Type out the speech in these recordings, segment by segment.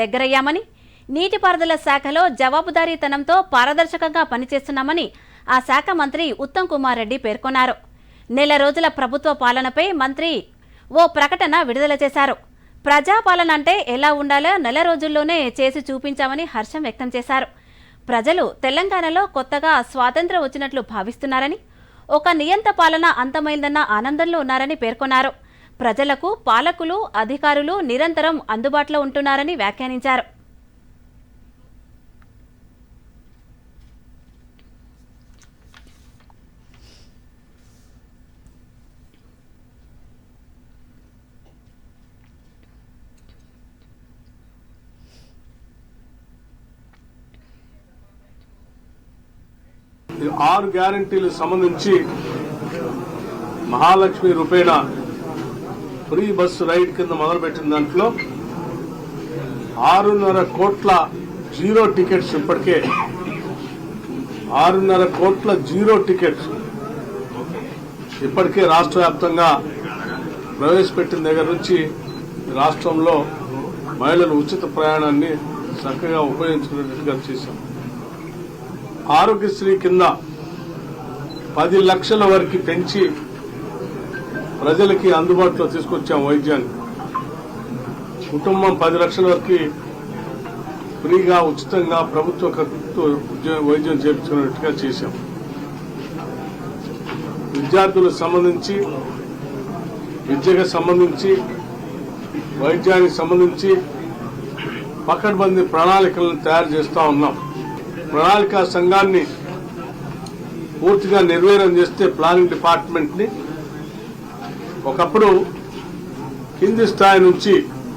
దగ్గరయ్యామని నీటిపారుదల శాఖలో జవాబుదారీతనంతో పారదర్శకంగా పనిచేస్తున్నామని ఆ శాఖ మంత్రి ఉత్తమ్ కుమార్ రెడ్డి పేర్కొన్నారు. నెల రోజుల ప్రభుత్వ పాలనపై మంత్రి ఓ ప్రకటన విడుదల చేశారు. ప్రజాపాలన అంటే ఎలా ఉండాలో నెల రోజుల్లోనే చేసి చూపించామని హర్షం వ్యక్తం చేశారు. ప్రజలు తెలంగాణలో కొత్తగా స్వాతంత్ర్యం వచ్చినట్లు భావిస్తున్నారని ఒక నియంత పాలన అంతమైందన్న ఆనందంలో ఉన్నారని పేర్కొన్నారు. ప్రజలకు పాలకులు అధికారులు నిరంతరం అందుబాటులో ఉంటున్నారని వ్యాఖ్యానించారు. ఆరు గ్యారంటీలకు సంబంధించి మహాలక్ష్మి రూపేణ ఫ్రీ బస్సు రైడ్ కింద మొదలుపెట్టిన దాంట్లో ఆరున్నర కోట్ల జీరో టికెట్స్ ఇప్పటికే. ఆరున్నర కోట్ల జీరో టికెట్స్ ఇప్పటికే రాష్ట్ర వ్యాప్తంగా ప్రవేశపెట్టిన దగ్గర నుంచి రాష్ట్రంలో మహిళలు ఉచిత ప్రయాణాన్ని చక్కగా ఉపయోగించుకునేట్టుగా చేశాం. ఆరోగ్యశ్రీ కింద పది లక్షల వరకు పెంచి ప్రజలకి అందుబాటులో తీసుకొచ్చాం వైద్యాన్ని. కుటుంబం పది లక్షల వరకు ఫ్రీగా ఉచితంగా ప్రభుత్వ ఖర్చుతో వైద్యం చేపించుకున్నట్టుగా చేశాం. విద్యార్థులకు సంబంధించి విద్యకు సంబంధించి వైద్యానికి సంబంధించి పకడ్బందీ ప్రణాళికలను తయారు చేస్తూ ఉన్నాం. ప్రణాళికా సంఘాన్ని పూర్తిగా నిర్వీర్యం చేస్తే ప్లానింగ్ డిపార్ట్మెంట్ని ఒకప్పుడు కింది స్థాయి నుంచి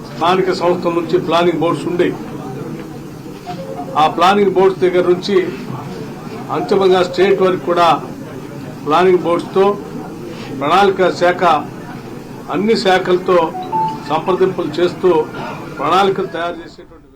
స్థానిక సంస్థల నుంచి ప్లానింగ్ బోర్డ్స్ ఉండే. ఆ ప్లానింగ్ బోర్డ్స్ దగ్గర నుంచి అంతిమంగా స్టేట్ వరకు కూడా ప్లానింగ్ బోర్డ్స్తో ప్రణాళిక శాఖ అన్ని శాఖలతో సంప్రదింపులు చేస్తూ ప్రణాళికలు తయారు చేసేటువంటి